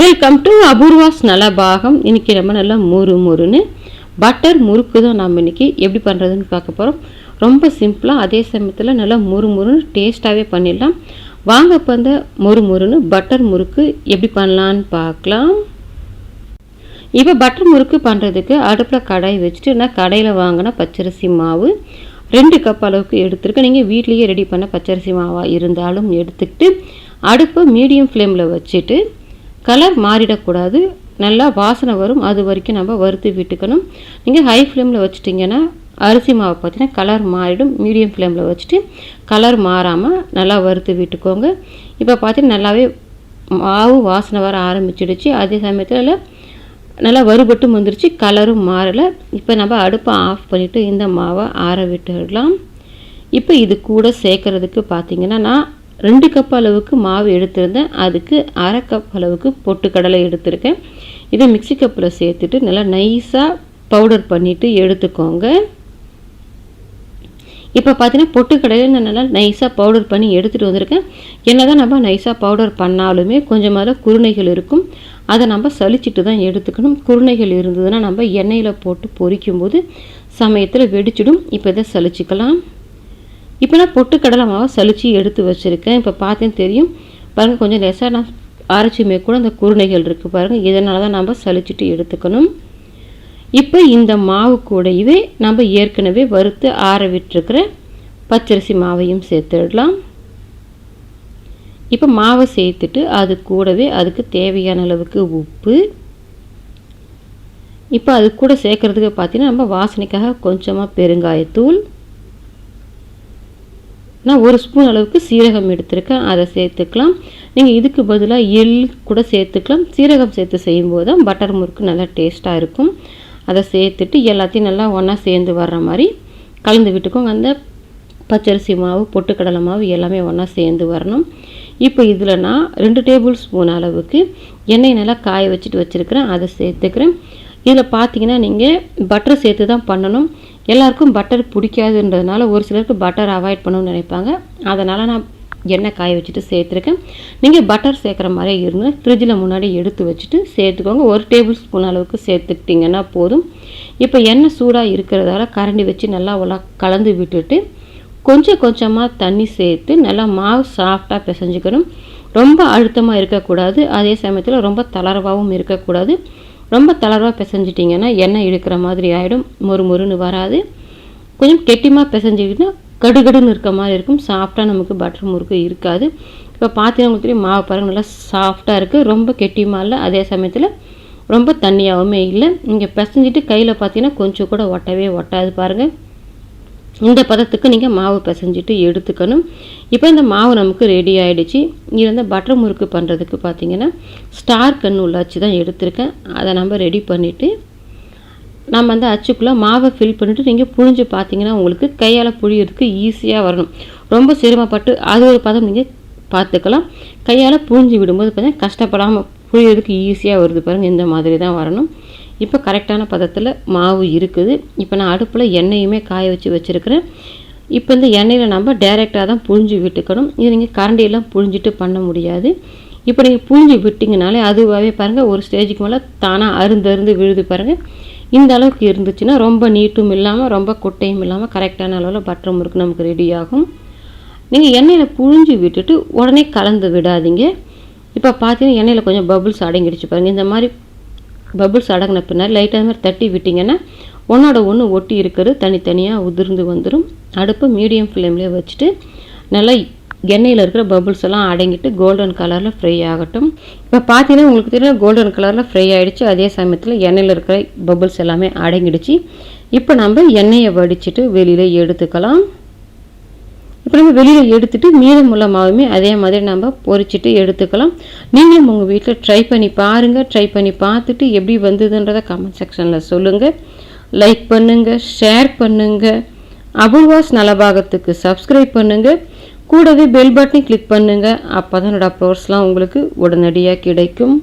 Welcome to Apoorva's Nalabagam இன்னைக்கு ரொம்ப நல்லா முறு முறுன்னு பட்டர் முறுக்கு தான் நாம் இன்றைக்கி எப்படி பண்ணுறதுன்னு பார்க்க போகிறோம் ரொம்ப சிம்பிளாக அதே சமயத்தில் நல்லா முறு முறுன்னு டேஸ்ட்டாகவே பண்ணிடலாம். வாங்க இப்போ அந்த முறு முறுன்னு பட்டர் முறுக்கு எப்படி பண்ணலான்னு பார்க்கலாம். இப்போ பட்டர் முறுக்கு பண்ணுறதுக்கு அடுப்பில் கடாய் வச்சுட்டு நான் கடையில் வாங்கின பச்சரிசி மாவு ரெண்டு கப் அளவுக்கு எடுத்துருக்கேன். நீங்கள் வீட்லேயே ரெடி பண்ண பச்சரிசி மாவாக இருந்தாலும் எடுத்துக்கிட்டு அடுப்பை மீடியம் ஃப்ளேமில் வச்சுட்டு கலர் மாறிடக்கூடாது. நல்லா வாசனை வரும். அது வரைக்கும் நம்ம வறுத்து விட்டுக்கணும். நீங்கள் ஹை ஃப்ளேமில் வச்சுட்டிங்கன்னா அரிசி மாவை பார்த்தீங்கன்னா கலர் மாறிடும். மீடியம் ஃப்ளேமில் வச்சுட்டு கலர் மாறாமல் நல்லா வறுத்து விட்டுக்கோங்க. இப்போ பார்த்தீங்கன்னா நல்லாவே மாவு வாசனை வர ஆரம்பிச்சிடுச்சு. அதே சமயத்தில் நல்லா வறுபட்டு வந்துருச்சு. கலரும் மாறலை. இப்போ நம்ம அடுப்பை ஆஃப் பண்ணிவிட்டு இந்த மாவை ஆற விட்டுடலாம். இப்போ இது கூட சேர்க்கறதுக்கு பார்த்தீங்கன்னா நான் ரெண்டு கப் அளவுக்கு மாவு எடுத்திருந்தேன். அதுக்கு அரை கப் அளவுக்கு பொட்டுக்கடலை எடுத்திருக்கேன். இதை மிக்சி கப்பில் சேர்த்துட்டு நல்லா நைஸாக பவுடர் பண்ணிவிட்டு எடுத்துக்கோங்க. இப்போ பார்த்தீங்கன்னா பொட்டுக்கடலை நான் நல்லா நைஸாக பவுடர் பண்ணி எடுத்துகிட்டு வந்திருக்கேன். என்ன தான் நம்ம நைஸாக பவுடர் பண்ணாலுமே கொஞ்சமாக குருணைகள் இருக்கும். அதை நம்ம சலிச்சிட்டு தான் எடுத்துக்கணும். குருணைகள் இருந்ததுன்னா நம்ம எண்ணெயில் போட்டு பொரிக்கும்போது சமயத்தில் வெடிச்சிடும். இப்போ இதை சளிச்சிக்கலாம். இப்போ நான் பொட்டுக்கடலை மாவை சலிச்சு எடுத்து வச்சுருக்கேன். இப்போ பார்த்தேன்னு தெரியும். பாருங்கள் கொஞ்சம் லேசாக நான் அரைச்சுமே கூட அந்த குருணைகள் இருக்குது பாருங்கள் இதனால தான் நம்ம சலிச்சுட்டு எடுத்துக்கணும். இப்போ இந்த மாவு கூடவே நம்ம ஏற்கனவே வறுத்து ஆற விட்டுருக்கிற பச்சரிசி மாவையும் சேர்த்துடலாம். இப்போ மாவை சேர்த்துட்டு அது கூடவே அதுக்கு தேவையான அளவுக்கு உப்பு. இப்போ அது கூட சேர்க்குறதுக்கு பார்த்தீங்கன்னா நம்ம வாசனைக்காக கொஞ்சமாக பெருங்காயத்தூள். நான் ஒரு ஸ்பூன் அளவுக்கு சீரகம் எடுத்திருக்கேன். அதை சேர்த்துக்கலாம். நீங்கள் இதுக்கு பதிலாக எள் கூட சேர்த்துக்கலாம். சீரகம் சேர்த்து செய்யும்போது தான் பட்டர் முறுக்கு நல்லா டேஸ்ட்டாக இருக்கும். அதை சேர்த்துட்டு எல்லாத்தையும் நல்லா ஒன்றா சேர்ந்து வர்ற மாதிரி கலந்து விட்டுக்கோங்க. அந்த பச்சரிசி மாவு பொட்டுக்கடலை மாவு எல்லாமே ஒன்றா சேர்ந்து வரணும். இப்போ இதில் நான் ரெண்டு டேபிள் ஸ்பூன் அளவுக்கு எண்ணெய் நல்லா காய வச்சுட்டு வச்சுருக்கிறேன். அதை சேர்த்துக்கிறேன். இதில் பார்த்தீங்கன்னா நீங்கள் பட்டர் சேர்த்து தான் பண்ணணும். எல்லாருக்கும் பட்டர் பிடிக்காதுன்றதுனால ஒரு சிலருக்கு பட்டர் அவாய்ட் பண்ணணும்னு நினைப்பாங்க. அதனால் நான் எண்ணெய் காய வச்சுட்டு சேர்த்துருக்கேன். நீங்கள் பட்டர் சேர்க்குற மாதிரி இருந்தால் ஃப்ரிட்ஜில் முன்னாடி எடுத்து வச்சுட்டு சேர்த்துக்கோங்க. ஒரு டேபிள் ஸ்பூன் அளவுக்கு சேர்த்துக்கிட்டிங்கன்னா போதும். இப்போ எண்ணெய் சூடாக இருக்கிறதால கரண்டி வச்சு நல்லா உலா கலந்து விட்டுட்டு கொஞ்சம் கொஞ்சமாக தண்ணி சேர்த்து நல்லா மாவு சாஃப்டாக பிசைஞ்சுக்கணும். ரொம்ப அழுத்தமாக இருக்கக்கூடாது. அதே சமயத்தில் ரொம்ப தளர்வாகவும் இருக்கக்கூடாது. ரொம்ப தளர்வாக பிசைஞ்சிட்டிங்கன்னா எண்ணெய் இழுக்கிற மாதிரி ஆகிடும் மொறு மொறுன்னு வராது. கொஞ்சம் கெட்டிமாக பிசைஞ்சிக்கிட்டா கடுகடுன்னு இருக்க மாதிரி இருக்கும். சாஃப்டாக நமக்கு பட்டர் முறுக்கு இருக்காது. இப்போ பார்த்தீங்கன்னா உங்களுக்கு தெரியும் மாவு பாருங்கள் நல்லா சாஃப்டாக இருக்குது ரொம்ப கெட்டியமாக இல்லை அதே சமயத்தில் ரொம்ப தண்ணியாகவுமே இல்லை. இங்கே பிசைஞ்சிட்டு கையில் பார்த்தீங்கன்னா கொஞ்சம் கூட ஒட்டவே ஒட்டாது பாருங்கள் இந்த பதத்துக்கு நீங்கள் மாவு பிசைஞ்சிட்டு எடுத்துக்கணும். இப்போ இந்த மாவு நமக்கு ரெடி ஆகிடுச்சு இது வந்து பட்டர் முறுக்கு பண்ணுறதுக்கு பார்த்தீங்கன்னா ஸ்டார் கண் உள்ள அச்சு தான் எடுத்திருக்கேன். அதை நம்ம ரெடி பண்ணிவிட்டு நம்ம அந்த அச்சுக்குள்ளே மாவை ஃபில் பண்ணிவிட்டு நீங்கள் புழிஞ்சு பார்த்தீங்கன்னா உங்களுக்கு கையால் புழியறதுக்கு ஈஸியாக வரணும். ரொம்ப சிரமப்பட்டு அது ஒரு பதம் நீங்கள் பார்த்துக்கலாம் கையால் புழிஞ்சு விடும்போது பார்த்தீங்கன்னா கஷ்டப்படாமல் புழியறதுக்கு ஈஸியாக வருது பாருங்கள் இந்த மாதிரி தான் வரணும். இப்போ கரெக்டான பதத்தில் மாவு இருக்குது. இப்போ நான் அடுப்பில் எண்ணெயுமே காய வச்சு வச்சுருக்கிறேன். இப்போ இந்த எண்ணெயில் நம்ம டைரெக்டாக தான் புழிஞ்சு விட்டுக்கணும். இது நீங்கள் கரண்டியெல்லாம் புழிஞ்சிட்டு பண்ண முடியாது. இப்போ நீங்கள் புழிஞ்சு விட்டிங்கனாலே அதுவாகவே பாருங்கள் ஒரு ஸ்டேஜுக்கு மேலே தானாக அருந்து அருந்து விழுது பாருங்கள் இந்த அளவுக்கு இருந்துச்சுன்னா ரொம்ப நீட்டும் இல்லாமல் ரொம்ப குட்டையும் இல்லாமல் கரெக்டான அளவில் பட்டர் முறுக்கு நமக்கு ரெடி ஆகும். நீங்கள் எண்ணெயில் புழிஞ்சு விட்டுட்டு உடனே கலந்து விடாதீங்க. இப்போ பார்த்தீங்கன்னா எண்ணெயில் கொஞ்சம் பபுள்ஸ் அடங்கிடுச்சு பாருங்கள் இந்த மாதிரி பபுள்ஸ் அடங்கின பின்னாடி லைட்டாக மாதிரி தட்டி விட்டிங்கன்னா ஒன்றோட ஒன்று ஒட்டி இருக்கிறது தனித்தனியாக உதிர்ந்து வந்துடும் அடுப்பு மீடியம் ஃப்ளேம்லேயே வச்சுட்டு நல்லா எண்ணெயில் இருக்கிற பபுள்ஸ் எல்லாம் அடங்கிட்டு கோல்டன் கலரில் ஃப்ரை ஆகட்டும். இப்போ பார்த்தீங்கன்னா உங்களுக்கு தெரியும் கோல்டன் கலரில் ஃப்ரை ஆகிடுச்சு அதே சமயத்தில் எண்ணெயில் இருக்கிற பபுள்ஸ் எல்லாமே அடங்கிடுச்சு. இப்போ நம்ம எண்ணெயை வடிச்சிட்டு வெளியில் எடுத்துக்கலாம். இப்போ நம்ம வெளியில் எடுத்துட்டு மீதமுள்ள மாவுமே அதே மாதிரி நம்ம பொறிச்சிட்டு எடுத்துக்கலாம். நீங்களும் உங்கள் வீட்டில் ட்ரை பண்ணி பாருங்கள் ட்ரை பண்ணி பார்த்துட்டு எப்படி வந்ததுன்றதை கமெண்ட் செக்ஷனில் சொல்லுங்கள் லைக் பண்ணுங்கள் ஷேர் பண்ணுங்கள் அபூர்வாஸ் நலபாகத்துக்கு சப்ஸ்கிரைப் பண்ணுங்கள் கூடவே பெல் பட்டனை கிளிக் பண்ணுங்கள் அப்போ தான் என்னோடய அப்லோட்ஸ்லாம் உங்களுக்கு உடனடியாக கிடைக்கும்.